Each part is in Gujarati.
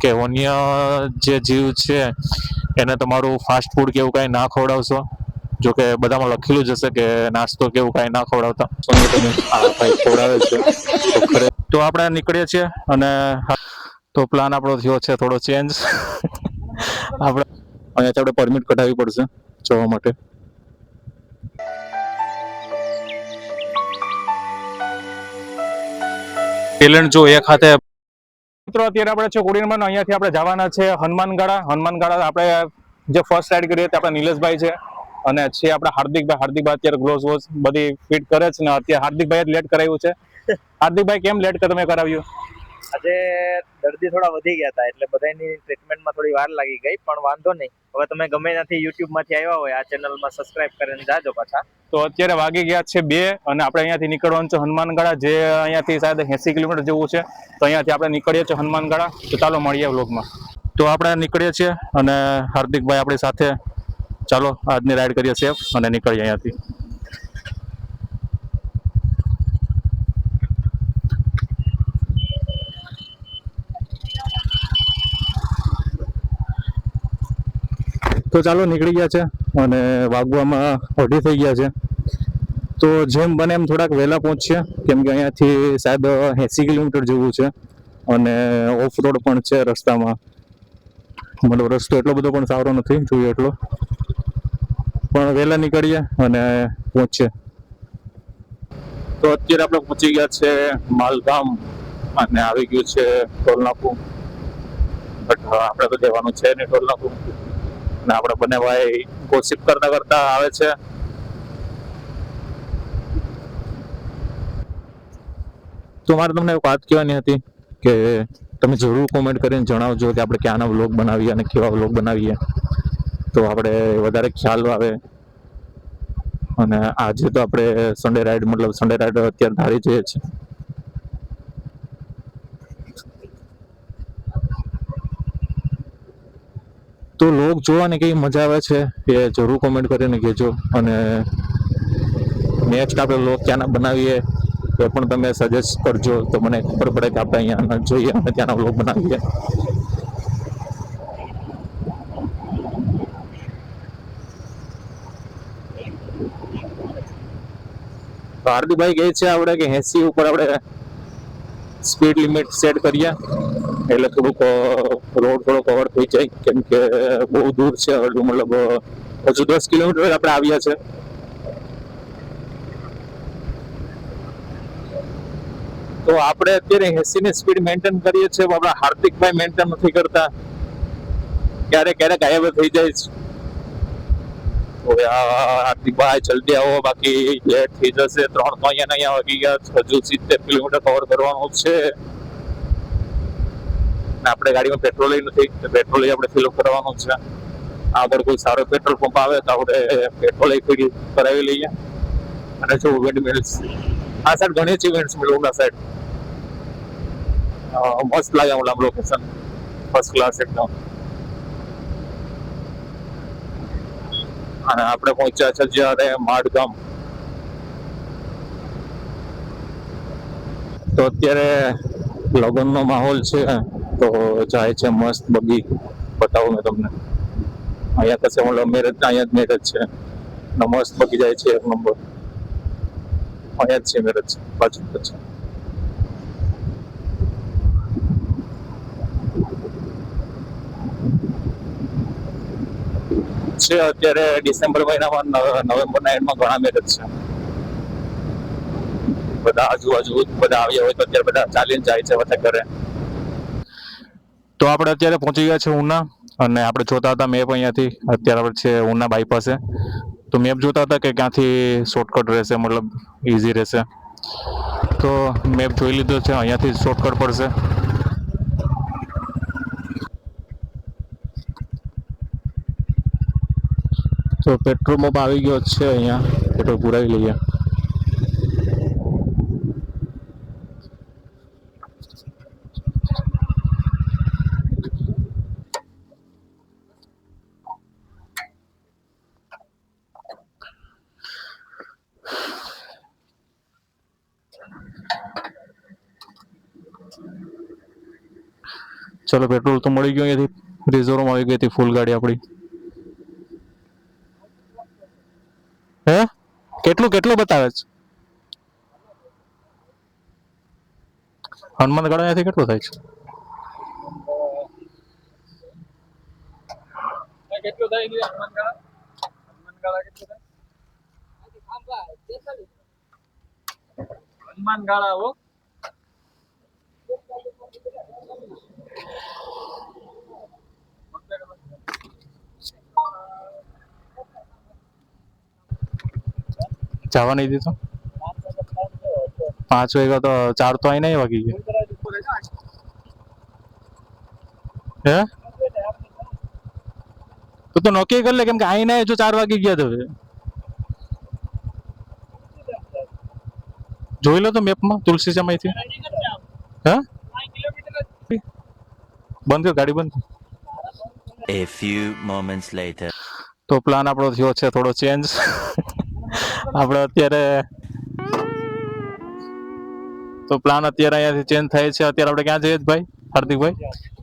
કે વન્ય જે જીવ છે એને તમારું ફાસ્ટ ફૂડ કે એવું કાંઈ ના ખવડાવશો? જો કે બધામાં લખેલું જ હશે કે નાસ્તો કેવું કાંઈ ના ખવડાવતા. ભાઈ ખવડાવે છે તો તો આપણે નીકળીએ છીએ અને તો પ્લાન આપણો થયો છે થોડો ચેન્જ આપણે અહીંયાથી આપણે પરમિટ કઢાવવી પડશે જવા માટે. ટેલેન્ટ જો એક હાથે મિત્રો અત્યારે આપણે છે કોડીનમાં અહીંયાથી આપણે જવાના છે હનુમાનગાળા. હનુમાનગાળા આપણે જે ફર્સ્ટ રાઈડ કરીએ તે આપણા નિલેશભાઈ છે. અને છે આપણા હાર્દિકભાઈ. હાર્દિકભાઈ અત્યારે ગ્લોઝ વોઝ બધી ફિટ કરે છે ને અત્યારે હાર્દિકભાઈ લેટ કરાવ્યું છે. હાર્દિકભાઈ કેમ લેટ તમે કરાવ્યું? આજે દર્દી થોડા વધી ગયા હતા, એટલે બધાની ટ્રીટમેન્ટમાં થોડી વાર લાગી ગઈ, પણ વાંધો નહીં. હવે તમે ગમે ત્યાંથી યુટ્યુબમાંથી આવ્યા હોય, આ ચેનલમાં સબસ્ક્રાઇબ કરીને જાજો પાછા. તો અત્યારે વાગી ગયા છે બે અને આપણે અહીંયાથી નીકળવાનું છે હનુમાનગાળા જે અહીંયાથી સાહેબ એસી કિલોમીટર જેવું છે, તો અહીંયાથી આપણે નીકળીએ છીએ હનુમાનગાળા તો ચાલો મળીએ વ્લોગમાં. તો આપણે નીકળીએ છીએ અને હાર્દિકભાઈ આપણી સાથે. ચાલો આજની રાઈડ કરીએ સેફ અને નીકળીએ અહીંયાથી. તો ચાલો નીકળી ગયા છે અને વાગવામાં અઢી થઈ ગયા છે. તો જેમ બને એમ થોડાક વહેલા પહોંચીએ, કેમ કે અહીંયાથી સાહેબ એંસી કિલોમીટર જેવું છે અને ઓફ રોડ પણ છે રસ્તામાં. મતલબ રસ્તો એટલો બધો પણ સારો નથી, જોઈએ એટલો. પણ વહેલા નીકળીએ અને પહોંચીએ. તો અત્યારે આપણે પહોંચી ગયા છે માલગામ અને આવી ગયું છે ટોલનાકું. બટ આપણે તો જવાનું છે નહીં ટોલનાકું. અને આપણે બંને ભાઈ ગોસિપ કરતા કરતા આવે છે. તો મારે તમને એક વાત કહેવાની હતી કે તમે જરૂર કોમેન્ટ કરીને જણાવજો કે આપણે ક્યાંના વ્લોગ બનાવીએ અને કેવા વ્લોગ બનાવીએ. તો આપણે વધારે ખ્યાલ આવે. અને આજે તો આપણે સન્ડે રાઈડ મતલબ સન્ડે રાઈડ અત્યારે ધારી જઈએ છીએ. તો લોક જોવાની કઈ મજા આવે છે? એ જરૂર કોમેન્ટ કરીને કહેજો. અને નેક્સ્ટ આપણે લોક ક્યાંના બનાવીએ? એ પણ તમે સજેસ્ટ કરજો. તો મને ખબર પડે કે આપણે અહીંયા જોઈએ અને ત્યાંના વ્લોગ બનાવીએ. હાર્દિકભાઈ કહે છે આપણે કે એસી ઉપર આપણે સ્પીડ લિમિટ સેટ કરીએ? એટલે થોડુંક રોડ થોડો કવર થઈ જાય. કેમ કે બહુ દૂર છે હજુ, મતલબ હજુ દસ કિલોમીટર આપણે આવ્યા છે. તો આપણે અત્યારે એસી ની સ્પીડ મેન્ટેન કરીએ છીએ, પણ આપણા હાર્દિકભાઈ મેન્ટેન નથી કરતા. ક્યારેક ક્યારેક ગાયબ થઈ જાય છે. હાર્દિકભાઈ, જલ્દી આવો, બાકી લેટ થઈ જશે. ત્રણ તો અહીંયા નહીં આવી ગયા હજુ સિત્તેર કિલોમીટર કવર કરવાનું છે. આપણે ગાડીમાં પેટ્રોલ નથી પેટ્રોલ આપણે ફિલ કરવાનું છે. આગળ કોઈ સારો પેટ્રોલ પંપ આવે તો આપણે પેટ્રોલ કરાવી લઈએ. અને જો વેન્ડ મિલ્સ આ ઘણી જ ઇવેન્ટ્સ મિલ ઓલા સાઈડ મસ્ત લાગે આમ લોકેશન ફર્સ્ટ ક્લાસ એકદમ. અને આપણે પહોંચ્યા છે જ્યારે માડગામ. તો અત્યારે લગ્નનો માહોલ છે. તો જાય છે મસ્ત બગી. બતાવું મેં તમને. અહીંયા કશે મતલબ મેરેજ અહીંયા જ મેરેજ છે. મસ્ત બગી જાય છે એક નંબર. અહીંયા જ છે મેરેજ. બાજુ પછી છે. અત્યારે ડિસેમ્બર મહિનામાં નવ- નવેમ્બરના એન્ડમાં ઘણા મેરેજ છે. બધા આજુબાજુ બધા આવ્યા હોય તો અત્યારે બધા ચાલીને જાય છે બધા ઘરે. તો આપણે અત્યારે પહોંચી ગયા છે ઉના અને આપણે જોતા હતા મેપ અહીંયાથી. અત્યારે આપણે છે ઉના બાયપાસે તો મેપ જોતા હતા કે ક્યાંથી શોર્ટકટ રહેશે, મતલબ ઇઝી રહેશે. તો મેપ જોઈ લીધો છે, અહીંયાથી શોર્ટકટ પડશે. તો પેટ્રોલ પંપ આવી ગયો છે અહીંયા. પેટ્રોલ પુરાવી લઈએ. ચલો, પેટ્રોલ તો મળી ગયું અહીંયાથી. રિઝર્વમાં આવી ગઈ હતી ફૂલ ગાડી આપણી. હે? કેટલું કેટલું બતાવે છે? હનુમાનગઢ અહીંયાથી કેટલું થાય છે? કેટલું થાય છે હનુમાનગાળા હનુમાનગાળા કેટલું થાય? હનુમાનગાળા હો જવા નહીં દીધો? પાંચ વાગ્યા તો ચાર તો અહીં નહીં વાગી ગયા. હે? તો તો નોકી કરી લે કેમ કે અહીં નહીં જો ચાર વાગી ગયા તો જોઈ લો તો મેપમાં તુલસી જમાઈથી હે? બંધ કર ગાડી બંધ. A few moments later. તો પ્લાન આપણો થયો છે થોડો ચેન્જ આપણે અત્યારે તો પ્લાન અત્યારે અહીંયાથી ચેન્જ થાય છે. અત્યારે આપણે ક્યાં જઈએ ભાઈ? હાર્દિકભાઈ?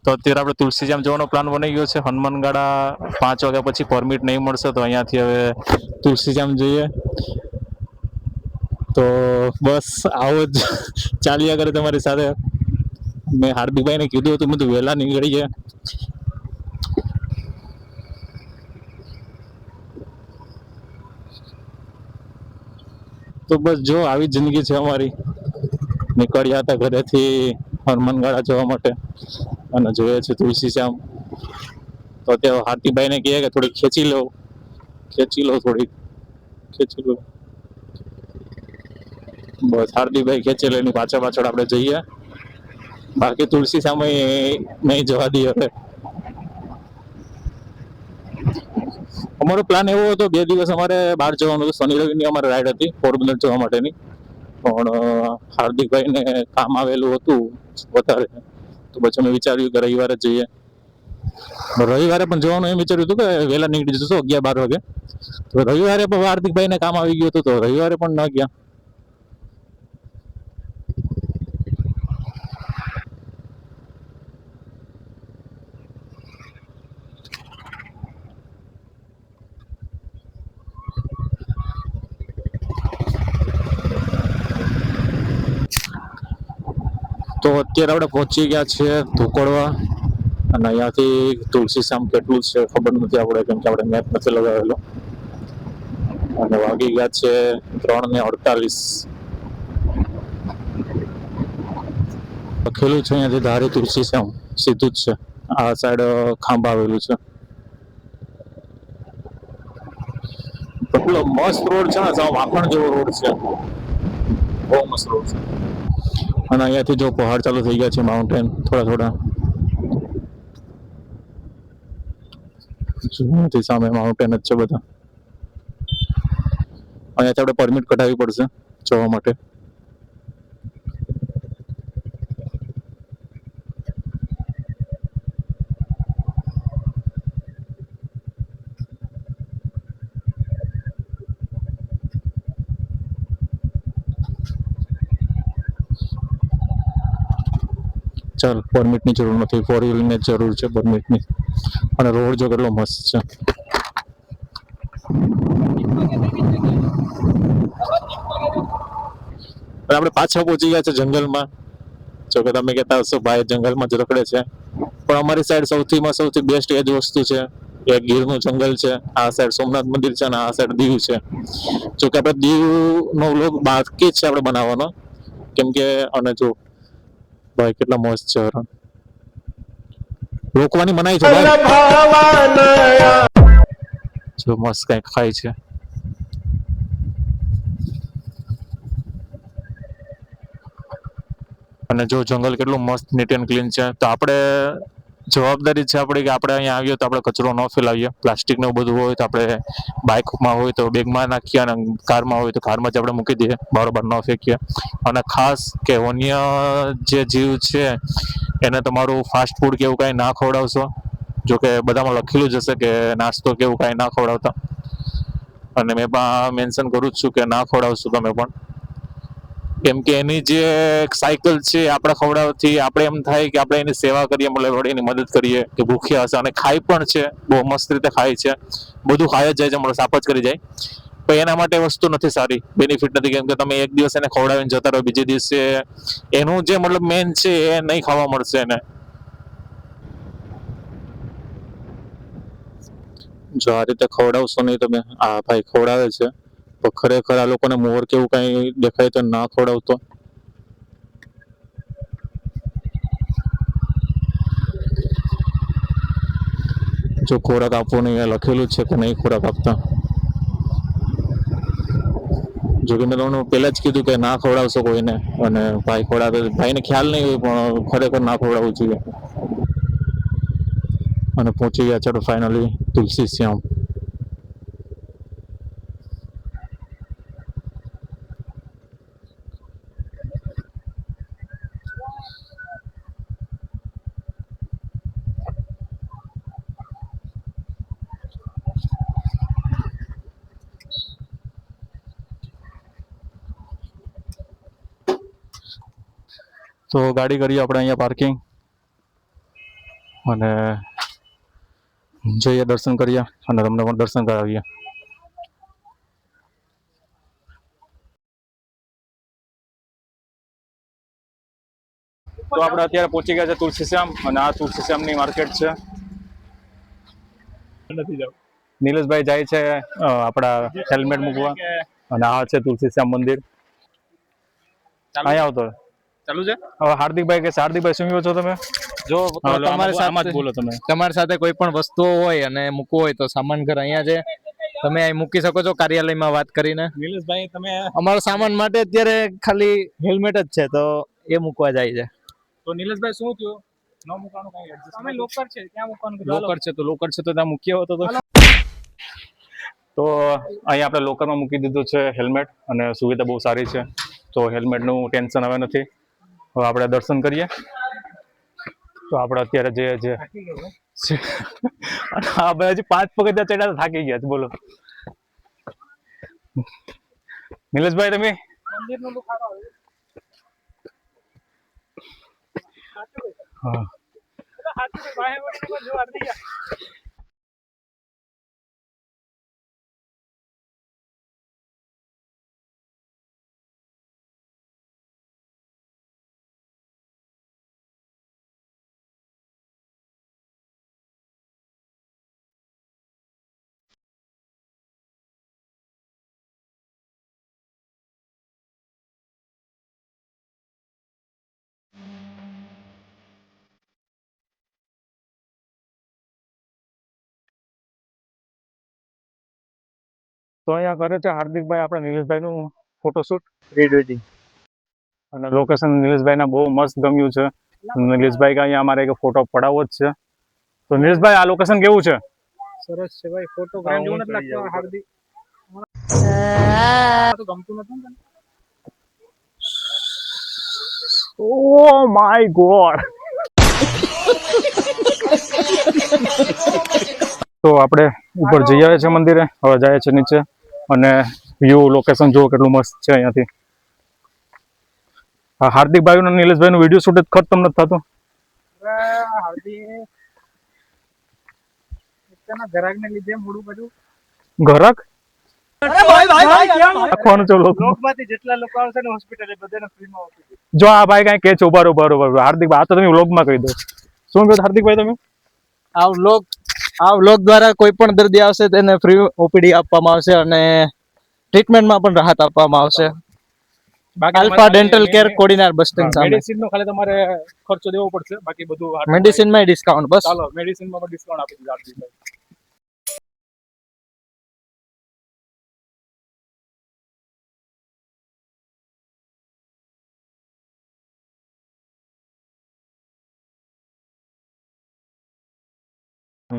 તો અત્યારે આપણે તુલસીજામ જવાનો પ્લાન બની ગયો છે. હનુમાનગાડા પાંચ વાગ્યા પછી પરમિટ નહીં મળશે તો અહીંયાથી હવે તુલસીજામ જઈએ. તો બસ આવો જ ચાલ્યા કરે તમારી સાથે. મેં હાર્દિકભાઈને કીધું હતું બધું વહેલા નીકળી જાય તો બસ જો, આવી જિંદગી છે અમારી. નીકળ્યા હતા ઘરેથી હનુમાનગાળા જવા માટે. અને જોઈએ છે તુલસી શ્યામ. તો અત્યારે હાર્દિકભાઈને કહે કે થોડીક ખેંચી લો. ખેંચી લો થોડીક. ખેંચી લો. બસ, હાર્દિકભાઈ ખેંચી લે, એની પાછળ પાછળ આપણે જઈએ. બાકી તુલસી સામે નહીં જવા દઈએ હવે. અમારો પ્લાન એવો હતો, બે દિવસ અમારે બહાર જવાનું હતું. શનિ રવિની અમારે રાઈડ હતી પોરબંદર જવા માટેની. પણ હાર્દિકભાઈને કામ આવેલું હતું વધારે. તો પછી અમે વિચાર્યું કે રવિવારે જઈએ. રવિવારે પણ જવાનું એમ વિચાર્યું હતું કે વહેલા નીકળી જશું અગિયાર બાર વાગે. તો રવિવારે પણ હાર્દિકભાઈને કામ આવી ગયું હતું, તો રવિવારે પણ ન ગયા. તો અત્યારે આપણે પહોંચી ગયા છે ધોકડવા. અને અહીંયાથી તુલસી શ્યામ કેટલું છે ખબર નથી આપણે, કેમ કે આપણે મેપ નથી લગાવેલો. અને વાગી ગયા છે ત્રણ ને અડતાલીસ. લખેલું છે અહીંયાથી ધારી તુલસી શ્યામ, સીધું જ છે. આ સાઈડ ખાંભા આવેલું છે. કેટલો મસ્ત રોડ છે ને સાવ વાપણ જેવો રોડ છે. બહુ મસ્ત રોડ છે. અને અહીંયાથી જો પહાડ ચાલુ થઈ ગયા છે માઉન્ટેન થોડા થોડા. જો નથી, સામે માઉન્ટેન જ છે બધા. અહીંયાથી આપણે પરમિટ કઢાવવી પડશે, જવા માટે. ચાલ પરમિટની જરૂર નથી. ફોર વ્હીલને જરૂર છે પરમિટની અને રોડ જો કેટલો મસ્ત છે. આપણે પાછા પહોંચી ગયા છે જંગલમાં. જો કે તમે કહેતા હશો, ભાઈ, જંગલમાં જ રખડે છે. પણ અમારી સાઈડ સૌથીમાં સૌથી બેસ્ટ એ જ વસ્તુ છે. એક ગીરનું જંગલ છે. આ સાઈડ સોમનાથ મંદિર છે અને આ સાઈડ દીવ છે. જો કે આપણે દીવનો વ્લોગ બાકી છે આપણે બનાવવાનો. કેમ કે, અને જો ભાઈ કેટલા મસ્ત છે હરણ રોકવાની મનાઈ છે જો મસ્ત કઈ ખાય છે. અને જો જંગલ કેટલું મસ્ત નીટ એન્ડ ક્લીન છે. તો આપણે જવાબદારી છે આપણી કે આપણે અહીંયા આવીએ તો આપણે કચરો ન ફેલાવીએ. પ્લાસ્ટિક ને બધું હોય તો આપણે બાઇકમાં હોય તો બેગમાં નાખીએ અને કારમાં હોય તો કારમાં જ આપણે મૂકી દઈએ. બરોબર ન ફેંકીએ. અને ખાસ કે વન્ય જે જીવ છે, એને તમારું ફાસ્ટ ફૂડ કે એવું કાંઈ ના ખવડાવશો? જો કે બધામાં લખેલું જ હશે કે નાસ્તો કેવું કાંઈ ના ખવડાવતા. અને મેં પણ મેન્શન કરું જ છું કે ના ખવડાવશું તમે પણ. કેમ કે એની જે સાયકલ છે, આપણે ખવડાવથી આપણે એમ થાય કે આપણે એની સેવા કરીએ, મતલબ એની મદદ કરીએ, કે ભૂખ્યા હશે. અને ખાય પણ છે, બહુ મસ્ત રીતે ખાય છે. બધું ખાય જ જાય છે, મતલબ સાફ જ કરી જાય. પણ એના માટે વસ્તુ નથી સારી બેનિફિટ નથી. કેમ કે તમે એક દિવસ એને ખવડાવીને જતા રહો, બીજે દિવસે એનું જે મતલબ મેન છે એ નહીં ખાવા મળશે એને. જો આ રીતે ખવડાવશો નહીં તમે આ ભાઈ ખવડાવે છે. તો ખરેખર આ લોકોને મોર કેવું કઈ દેખાય તો ના ખવડાવતો. જો ખોરાક આપવો નહીં લખેલું છે કે નહીં ખોરાક આપતા. જો કે મેં તમને પહેલાં જ કીધું કે ના ખવડાવશો કોઈને અને ભાઈ ખવડાવે, ભાઈને ખ્યાલ નહીં હોય, પણ ખરેખર ના ખવડાવવું જોઈએ. અને પહોંચી ગયા ચાલો ફાઇનલી તુલસી શ્યામ. તો ગાડી કરીએ આપણે અહીંયા પાર્કિંગ અને જઈએ દર્શન કરીએ અને તમને પણ દર્શન કરાવીએ. તો આપણે અત્યારે પહોંચી ગયા છે તુલસીશ્યામ અને આ તુલસીશ્યામની માર્કેટ છે. નથી જવું. નિલેશભાઈ જાય છે આપણા હેલ્મેટ મૂકવા. અને આ છે તુલસીશ્યામ મંદિર. અહીંયા આવતો. ચાલુ છે? હવે હાર્દિકભાઈ કે હાર્દિકભાઈ શું છો તમે? જો તમારી સાથે બોલો તમે. તમારી સાથે કોઈ પણ વસ્તુઓ હોય અને મૂકવું હોય તો સામાન ઘર અહીંયા છે. તમે અહીં મૂકી શકો છો કાર્યાલયમાં વાત કરીને. નિલેશભાઈ તમે અમારો સામાન માટે અત્યારે ખાલી હેલ્મેટ જ છે તો એ મૂકવા જાય છે. તો નિલેશભાઈ શું થયું? ન મૂકવાનું કઈ એડજસ્ટ અમે લોકર છે ત્યાં મૂકવાનું લોકર છે તો લોકર છે તો ત્યાં મૂક્યો તો તો. અહીંયા આપણે લોકરમાં મૂકી દીધું છે હેલ્મેટ અને સુવિધા બહુ સારી છે. તો હેલ્મેટનું ટેન્શન હવે નથી. હવે આપણે દર્શન કરીએ. તો આપણે અત્યારે જે જે હા ભાઈ હજી પાંચ પગથિયા ચડ્યા તો થાકી ગયા છે, બોલો. નિલેશભાઈ, તમે? મંદિરનું લુક સારો આવે હા. તો અહીંયા કરે છે હાર્દિકભાઈ આપણે નિલેશભાઈનું ફોટોશૂટ પ્રી વેડિંગ અને લોકેશન નિલેશભાઈને બહુ મસ્ત ગમ્યું છે. નિલેશભાઈ કે અહીંયા અમારે એક ફોટો પડાવવો જ છે. તો નિલેશભાઈ આ લોકેશન કેવું છે? સરસ છે ભાઈ ફોટો ગ્રાન્ડ જેવું નથી કરી હાર્દિક. તો ગમતું નથી ને તો આપણે ઉપર જઈ આવ્યા છે મંદિરે. હવે જાય છે નીચે. અને વ્યૂ લોકેશન જુઓ કેટલું મસ્ત છે અહીંયાથી. આ હાર્દિકભાઈ અને નિલેશભાઈ નું વીડિયો શૂટ જ ખતમ નથી થતું? હવે હાર્દિક. એકતાના ગ્રાહકને લીધે મોડું બધું. ઘરક? રાખવાનું છે લોકો બ્લોગમાંથી જેટલા લોકો આવશે ને હોસ્પિટલે બધાને ફ્રીમાં આપી દે. જો આ ભાઈ કઈ કે છે ઊભા હાર્દિક આ તો તમે વ્લોગમાં કહી દો. શું કહ્યું હાર્દિક ભાઈ તમે? આ વ્લોગ આ વ્લોગ દ્વારા કોઈ પણ દર્દી આવશે તેને ફ્રી ઓપીડી આપવામાં આવશે અને ટ્રીટમેન્ટમાં પણ રાહત આપવામાં આવશે. Alpha Dental Care Kodinar bus stand સામે. મેડિસિન નો ખાલી તમારે ખર્ચો દેવો પડશે બાકી બધું મેડિસિનમાં ડિસ્કાઉન્ટ બસ. ચાલો મેડિસિનમાં ડિસ્કાઉન્ટ આપી દીધું.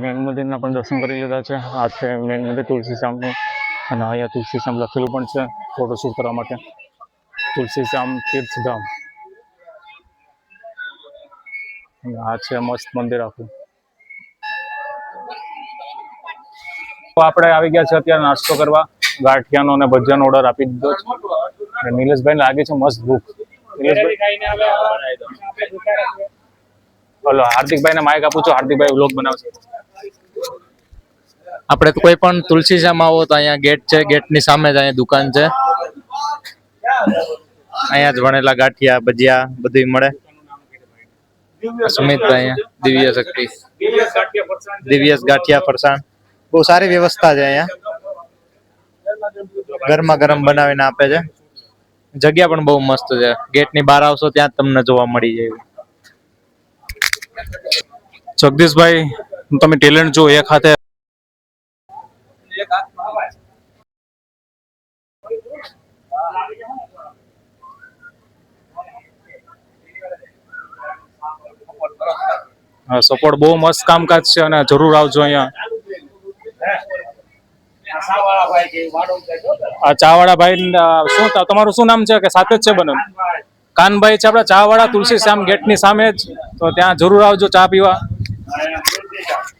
મેન મંદિરના પણ દર્શન કરી લીધા છે. આ છે મેન મંદિર તુલસીશ્યામનું અને અહીંયા તુલસીશ્યામ લખેલું પણ છે ફોટોશૂટ કરવા માટે. તુલસીશ્યામ તીર્થધામ. આ છે મસ્ત મંદિર આખું. તો આપણે આવી ગયા છે અત્યારે નાસ્તો કરવા. ગાંઠિયાનો અને ભજીયાનો ઓર્ડર આપી દીધો છે. અને નિલેશભાઈને લાગે છે મસ્ત ભૂખ. નિલેશભાઈ. બોલો હાર્દિકભાઈને માઇક આપું છું. હાર્દિકભાઈ વ્લોગ બનાવશે. આપણે કોઈ પણ તુલસી શ્યામ આવો તો અહીંયા ગેટ છે, ગેટની સામે જ અહીંયા દુકાન છે. અહીંયા જ વણેલા, ગાંઠિયા, ભજીયા બધું મળે. સુમિતભાઈ અહીંયા, દિવ્ય શક્તિ. દિવ્યસ ગાંઠિયા ફરસાણ. બહુ સારી વ્યવસ્થા છે અહીંયા. ગરમા ગરમ બનાવીને આપે છે. જગ્યા પણ બહુ મસ્ત છે. ગેટની બહાર આવશો ત્યાં તમને જોવા મળી જાય જગદીશભાઈ, તમે ટેલેન્ટ જો એ હાથે સપોર્ટ બહુ મસ્ત કામકાજ છે અને જરૂર આવજો અહીંયા. આ ચાવાળા ભાઈ શું તમારું શું નામ છે કે સાથે જ છે બને? કાનભાઈ છે આપણા ચાવાળા તુલસી શ્યામ ગેટની સામે જ. તો ત્યાં જરૂર આવજો ચા પીવા.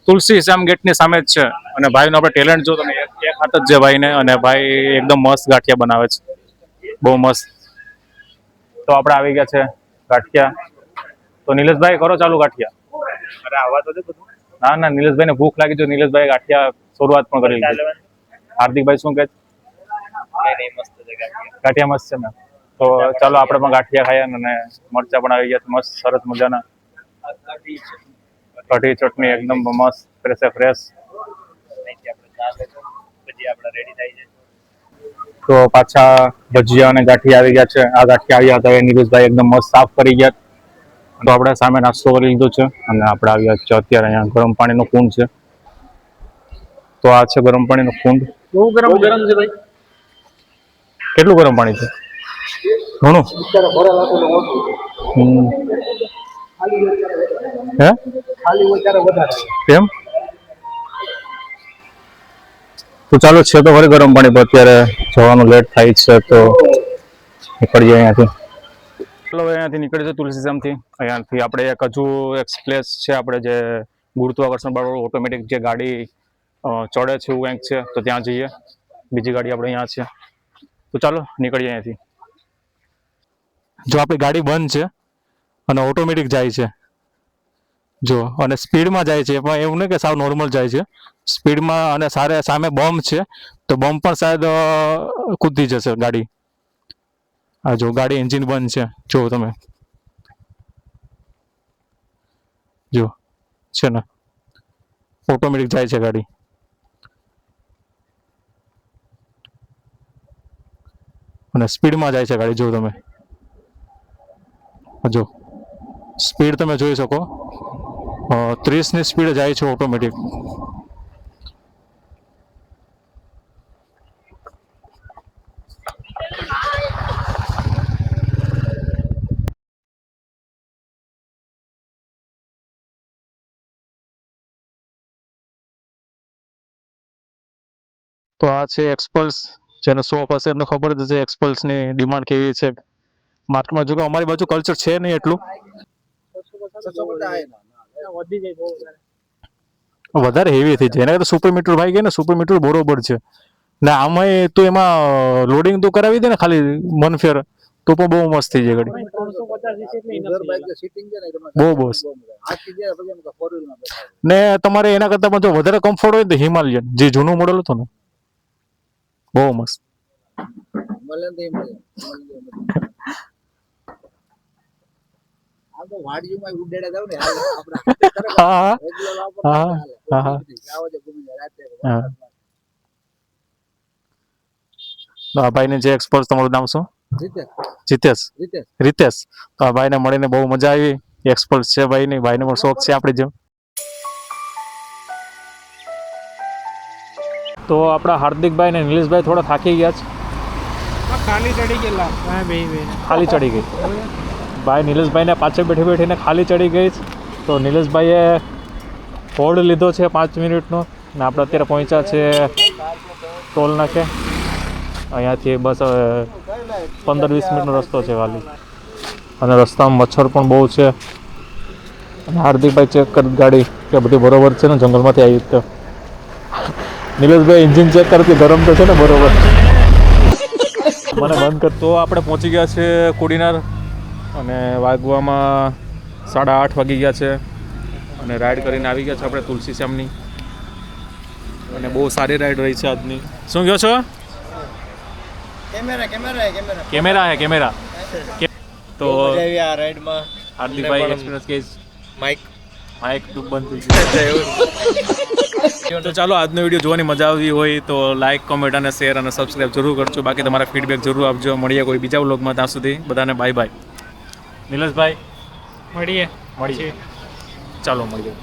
તુલસી શ્યામ ગેટની સામે જ છે. અને ભાઈનો આપણે ટેલેન્ટ જો તમે એક હાથ જ છે ભાઈને અને ભાઈ એકદમ મસ્ત ગાંઠિયા બનાવે છે. બહુ મસ્ત. તો આપણે આવી ગયા છે ગાંઠિયા. તો નિલેશભાઈ, કરો ચાલુ ગાંઠિયા. ના. ના નિલેશભાઈને ભૂખ લાગી તો નીલેશભાઈ ગાંઠિયા શરૂઆત પણ કરી લીધી. હાર્દિકભાઈ શું કહે છે? ગાંઠિયા. મસ્ત છે ને? તો ચાલો આપણે પણ ગાંઠિયા ખાઈએ અને મરચા પણ આવી ગયા મસ્ત સરસ મજાના. કઢી ચટણી એકદમ મસ્ત ફ્રેશ ફ્રેશ. તો પાછા ભજીયા અને ગાંઠિયા આવી ગયા છે. આ ગાંઠિયા આવ્યા હતા નીરજભાઈ એકદમ મસ્ત સાફ કરી ગયા. તો આપણે સામે નાસ્તો કરી લીધો છે અને આપણે આવ્યા છે અત્યારે અહીંયા ગરમ પાણીનો કુંડ છે. તો આ છે ગરમ પાણીનો કુંડ. બહુ ગરમ ગરમ છે ભાઈ. કેટલું ગરમ પાણી છે? ઘણું? હમ. હે? કેમ તો ચાલો છે તો ફરી ગરમ પાણી પર અત્યારે જવાનું લેટ થાય છે તો નીકળીએ અહીંયાથી. હવે અહીંયાથી નીકળી છે તુલસીધામથી અહીંયાથી આપણે એક હજુ એક પ્લેસ છે આપણે જે ગુરુત્વાકર્ષણ બળ ઓટોમેટિક જે ગાડી ચડે છે એવું કંઈક છે, તો ત્યાં જઈએ. બીજી ગાડી આપણે અહીંયા છે. તો ચાલો નીકળીએ અહીંયાથી. જો આપણી ગાડી બંધ છે અને ઓટોમેટિક જાય છે. જો, અને સ્પીડમાં જાય છે. પણ એવું નહીં કે સાવ નોર્મલ જાય છે. સ્પીડમાં અને સારે સામે બોમ્બ છે, તો બોમ્બ પણ શાયદ કૂદી જશે ગાડી. આ જો ગાડી એન્જિન બંધ છે. જો તમે. જો છે ને? ઓટોમેટિક જાય છે ગાડી. અને સ્પીડમાં જાય છે ગાડી જો તમે. જો સ્પીડ તમે જોઈ શકો. ત્રીસની સ્પીડ જાય છે ઓટોમેટિક તો આ છે એક્સપલ્સ જેને શોપ હશે એમને ખબર જ હશે એક્સપલ્સની ડિમાન્ડ કેવી છે માર્કેટમાં જો કે અમારી બાજુ કલ્ચર છે નહીં એટલું વધારે. હેવી થઈ જાય એના કરતા સુપર મીટર ભાઈ ગઈ ને સુપર મીટર બરોબર છે ને આમાંય તું એમાં લોડિંગ તો કરાવી દે ને ખાલી મનફેર તો પણ બહુ મસ્ત થઈ જાય ગાડી. બહુ બસ ને તમારે એના કરતા પણ જો વધારે કમ્ફર્ટ હોય ને તો હિમાલયન જે જૂનું મોડલ હતું ને બહુ મસ્ત ભાઈ ને જે એક્સપર્ટ તમારું નામ શું? જીતેશ. રીતેશ. તો આ ભાઈને મળીને બહુ મજા આવી. એક્સપર્ટ છે ભાઈ ની ભાઈને પણ શોખ છે આપણી જેમ. તો આપણા હાર્દિકભાઈ ને નિલેશભાઈ થોડા થાકી ગયા છે. ખાલી ચડી ગયેલા. ખાલી ચડી ગઈ. ભાઈ નિલેશભાઈને પાછળ બેઠી બેઠીને ખાલી ચડી ગઈ છે. તો નિલેશભાઈએ હોલ્ડ લીધો છે પાંચ મિનિટનો ને આપણે અત્યારે પહોંચ્યા છે ટોલ નાકે. અહીંયાથી બસ પંદર વીસ મિનિટનો રસ્તો છે વાલી. અને રસ્તામાં મચ્છર પણ બહુ છે. અને હાર્દિકભાઈ ચેક કરી ગાડી કે બધી બરોબર છે ને? જંગલમાંથી આવી તો નિલેશભાઈ એન્જિન ચેક કરતી ગરમ તો છે ને બરોબર. મને બંધ કર તો આપણે પહોંચી ગયા છે કોડીનાર અને વાગવામાં સાડા આઠ વાગી ગયા છે અને રાઈડ કરીને આવી ગયા છે આપણે તુલસી શ્યામની. અને બહુ સારી રાઈડ રહી છે આજની. શું કહો છો? Camera camera camera. Camera hey camera. તો આ રાઈડમાં હાર્દિકભાઈ એક્સપિરિયન્સ કેસ માઇક માઇક બંધ થઈ ગયું. તો ચાલો આજનો વીડિયો જોવાની મજા આવી હોય તો લાઈક કોમેન્ટ અને શેર અને સબસ્ક્રાઈબ જરૂર કરજો. બાકી તમારા ફીડબેક જરૂર આપજો. મળીએ કોઈ બીજા વ્લોગમાં ત્યાં સુધી. બધાને બાય બાય નિલેશભાઈ? મળીએ. મળીએ. ચાલો મળીએ.